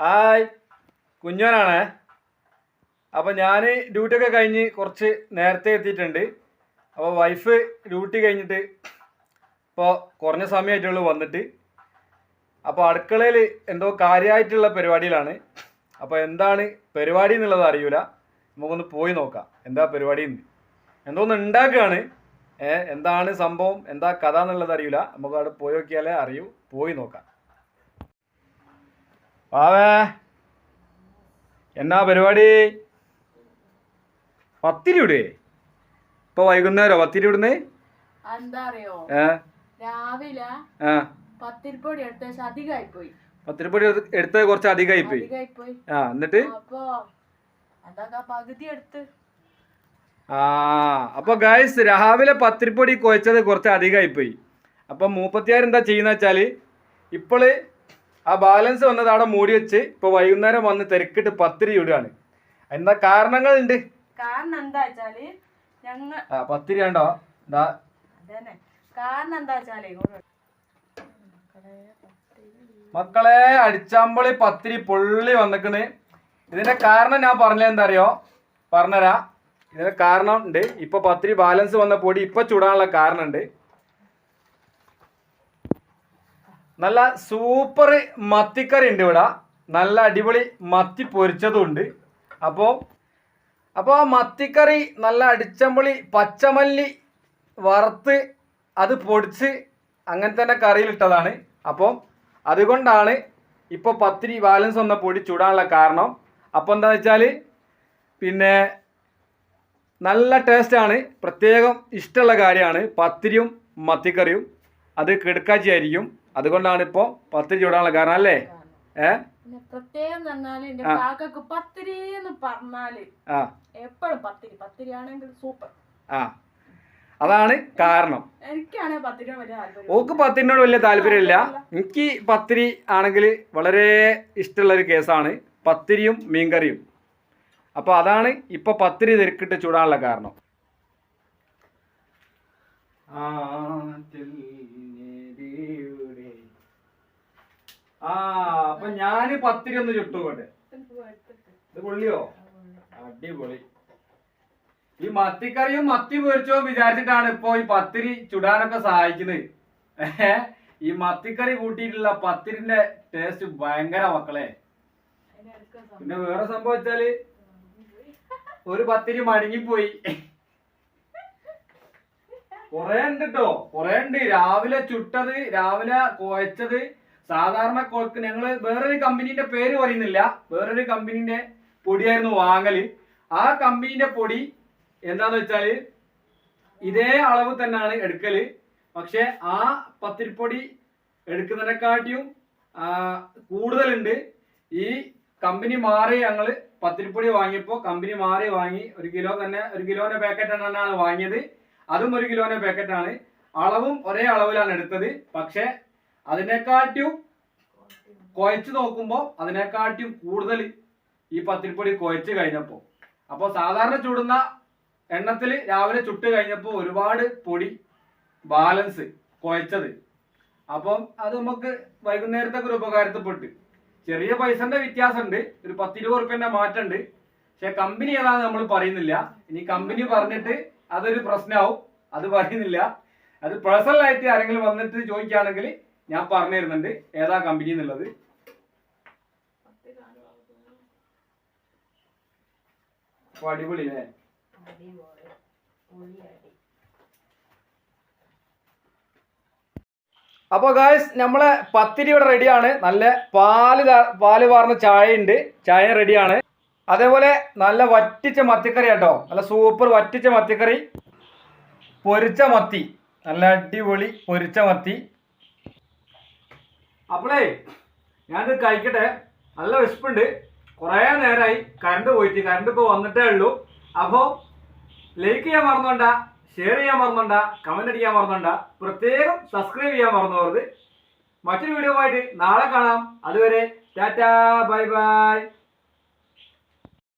Hi. കുഞ്ഞോനാണേ. അപ്പോൾ ഞാൻ ഡ്യൂട്ടിയൊക്കെ കഴിഞ്ഞ് കുറച്ച് നേരത്തെ എത്തിയിട്ടുണ്ട്. അപ്പോൾ വൈഫ് ഡ്യൂട്ടി കഴിഞ്ഞിട്ട് ഇപ്പോൾ കുറഞ്ഞ സമയമായിട്ടുള്ളൂ വന്നിട്ട്. അപ്പോൾ അടുക്കളയിൽ എന്തോ കാര്യമായിട്ടുള്ള പരിപാടിയിലാണ്. അപ്പോൾ എന്താണ് പരിപാടി എന്നുള്ളത് അറിയൂല. നമുക്കൊന്ന് പോയി നോക്കാം. എന്താ പരിപാടി എന്ന്. എന്തോ ഒന്ന് ഉണ്ടാക്കുകയാണ്. എന്താണ് സംഭവം? എന്താ കഥ എന്നുള്ളത് അറിയൂല. നമുക്ക് അവിടെ പോയി നോക്കിയാലേ അറിയൂ. പോയി നോക്കാം. വാവേ എന്നാ പരിപാടി? പത്തിരി ഇടേ ഇപ്പൊ വൈകുന്നേരോ പത്തിരി ഇടുന്നേ? എന്താ അറിയോ? രാവിലെ പത്തിരിപ്പൊടി എടുത്ത അധികമായി പോയി പത്തിരിപ്പൊടി എടുത്ത് എടുത്തത് കുറച്ച് അധികമായി പോയി ആ എന്നിട്ട്? പകുതി എടുത്ത്. ആ അപ്പൊ ഗൈസ് രാവിലെ പത്തിരിപ്പൊടി കുഴച്ചത് കുറച്ച് അധികമായി പോയി അപ്പൊ മൂപ്പത്തിയാർ എന്താ ചെയ്യുന്ന വെച്ചാൽ ഇപ്പോൾ ആ ബാലൻസ് വന്നത് അവിടെ മൂടി വെച്ച് ഇപ്പൊ വൈകുന്നേരം വന്ന് തിരക്കിട്ട് പത്തിരി ഇടുകയാണ് എന്താ കാരണങ്ങളുണ്ട്? കാരണം എന്താ വെച്ചാൽ ഞങ്ങ ആ പത്തിരി ഉണ്ടോ കാരണം എന്താ വെച്ചാലേ മക്കളെ അടിച്ചാമ്പളി പത്തിരി പൊള്ളി വന്നിക്കണ്. ഇതിന്റെ കാരണം ഞാൻ പറഞ്ഞില്ല എന്താ അറിയോ പറഞ്ഞുതരാ ഇതിന്റെ കാരണം ഉണ്ട്. ഇപ്പൊ പത്തിരി ബാലൻസ് വന്ന പൊടി ഇപ്പൊ ചൂടാനുള്ള കാരണം ഉണ്ട് നല്ല സൂപ്പർ മത്തിക്കറി ഉണ്ട് ഇവിടെ. നല്ല അടിപൊളി മത്തി പൊരിച്ചതും ഉണ്ട്. അപ്പോൾ അപ്പോൾ ആ മത്തിക്കറി നല്ല അടിച്ചമ്പളി പച്ചമല്ലി വറുത്ത് അത് പൊടിച്ച് അങ്ങനെ തന്നെ കറിയിലിട്ടതാണ് അപ്പോൾ അതുകൊണ്ടാണ് ഇപ്പോൾ പത്തിരി ബാലൻസ് വന്ന പൊടി ചൂടാനുള്ള കാരണം. അപ്പോൾ എന്താ വെച്ചാൽ പിന്നെ നല്ല ടേസ്റ്റാണ് പ്രത്യേകം ഇഷ്ടമുള്ള കാര്യമാണ് പത്തിരിയും മത്തിക്കറിയും. അത് കിടക്കാച്ചിയായിരിക്കും. അതുകൊണ്ടാണ് ഇപ്പോൾ പത്തിരി ചൂടാനുള്ള കാരണം അല്ലേ? ഏ? പിന്നെ പ്രത്യേകം പറഞ്ഞാൽ എന്റെ ആ. കാക്കക്ക് പത്തിരി എന്ന് പറഞ്ഞാൽ എപ്പോഴും പത്തിരി. പത്തിരി ആണെങ്കിൽ സൂപ്പർ. ആ. അതാണ് കാരണം. ഓക്ക് പത്തിരിനോട് വലിയ താല്പര്യമില്ല. എനിക്ക് പത്തിരി ആണെങ്കിൽ വളരെ ഇഷ്ടമുള്ള ഒരു കേസാണ് പത്തിരിയും മീൻകറിയും. അപ്പോൾ അതാണ് ഇപ്പോൾ പത്തിരി തിരക്കിട്ട് ചൂടാനുള്ള കാരണം. ആ. ഞാൻ പത്തിരി ഒന്ന് ചുട്ടുകൊട്ടെ ഇത് പൊള്ളിയോ? അടിപൊളി. ഈ മത്തിക്കറിയും മത്തി പൊരിച്ചോ വിചാരിച്ചിട്ടാണ് ഇപ്പൊ ഈ പത്തിരി ചുടാനൊക്കെ സഹായിക്കുന്നത്? ഈ മത്തിക്കറി കൂട്ടിയിട്ടുള്ള പത്തിരിന്റെ ടേസ്റ്റ് ഭയങ്കര മക്കളെ. പിന്നെ വേറെ സംഭവം വെച്ചാൽ ഒരു പത്തിരി മടങ്ങിപ്പോയി. കൊറേ ഉണ്ട് കേട്ടോ കൊറേ ഉണ്ട്. രാവിലെ ചുട്ടത് രാവിലെ കുഴച്ചത് സാധാരണ കൊഴക്ക് ഞങ്ങൾ വേറൊരു കമ്പനീന്റെ പേര് പറയുന്നില്ല. വേറൊരു കമ്പനീന്റെ പൊടിയായിരുന്നു വാങ്ങൽ. ആ കമ്പനീന്റെ പൊടി എന്താന്ന് വെച്ചാൽ ഇതേ അളവ് തന്നെയാണ് എടുക്കൽ. പക്ഷെ ആ പത്തിരിപ്പൊടി എടുക്കുന്നതിനെക്കാട്ടിയും കൂടുതലുണ്ട്. ഈ കമ്പനി മാറി ഞങ്ങൾ പത്തിരിപ്പൊടി വാങ്ങിയപ്പോൾ കമ്പനി മാറി വാങ്ങി ഒരു കിലോ തന്നെ ഒരു കിലോന്റെ പാക്കറ്റ് തന്നെയാണ് വാങ്ങിയത്. അതും ഒരു കിലോന്റെ പാക്കറ്റാണ് അളവും ഒരേ അളവിലാണ് എടുത്തത്. പക്ഷെ അതിനെക്കാട്ടിയും കുഴച്ച് നോക്കുമ്പോൾ അതിനെക്കാട്ടിയും കൂടുതൽ ഈ പത്തിരിപ്പൊടി കുഴച്ച് കഴിഞ്ഞപ്പോൾ അപ്പോൾ സാധാരണ ചൂടുന്ന എണ്ണത്തിൽ രാവിലെ ചുട്ട് കഴിഞ്ഞപ്പോൾ ഒരുപാട് പൊടി ബാലൻസ് കുഴച്ചത്. അപ്പം അത് നമുക്ക് വൈകുന്നേരത്തൊക്കെ ഒരു ഉപകാരത്തിൽപ്പെട്ട്. ചെറിയ പൈസന്റെ വ്യത്യാസമുണ്ട് ഒരു പത്തിരുപത് റുപ്യന്റെ മാറ്റമുണ്ട് പക്ഷെ കമ്പനി ഏതാണെന്ന് നമ്മൾ പറയുന്നില്ല. ഇനി കമ്പനി പറഞ്ഞിട്ട് അതൊരു പ്രശ്നമാവും അത് പറയുന്നില്ല. അത് പേഴ്സണലായിട്ട് ആരെങ്കിലും വന്നിട്ട് ചോദിക്കുകയാണെങ്കിൽ ഞാൻ പറഞ്ഞു തരുന്നുണ്ട് ഏതാ കമ്പനി എന്നുള്ളത്. അടിപൊളി അല്ലേ? അപ്പോൾ ഗായ്സ് നമ്മളെ പത്തിരി ഇവിടെ റെഡിയാണ് നല്ല പാൽ പാൽ വാർന്ന ചായ ഉണ്ട് ചായ റെഡിയാണ് അതേപോലെ നല്ല വറ്റിച്ച മത്തിക്കറി കേട്ടോ. നല്ല സൂപ്പർ വറ്റിച്ച മത്തിക്കറി. പൊരിച്ച മത്തി. നല്ല അടിപൊളി പൊരിച്ച മത്തി. അപ്പോളേ ഞാനിത് കഴിക്കട്ടെ. നല്ല വിശപ്പുണ്ട്. കുറേ നേരമായി കറണ്ട് പോയിട്ട് കറണ്ട് ഇപ്പോൾ വന്നിട്ടേ ഉള്ളൂ. അപ്പോൾ ലൈക്ക് ചെയ്യാൻ മറന്നോണ്ട ഷെയർ ചെയ്യാൻ മറന്നോണ്ട കമന്റ് അടിക്കാൻ മറന്നോണ്ട. പ്രത്യേകം സബ്സ്ക്രൈബ് ചെയ്യാൻ മറന്നു മറ്റൊരു വീഡിയോ ആയിട്ട് നാളെ കാണാം. അതുവരെ ടാറ്റാ ബൈ ബൈ.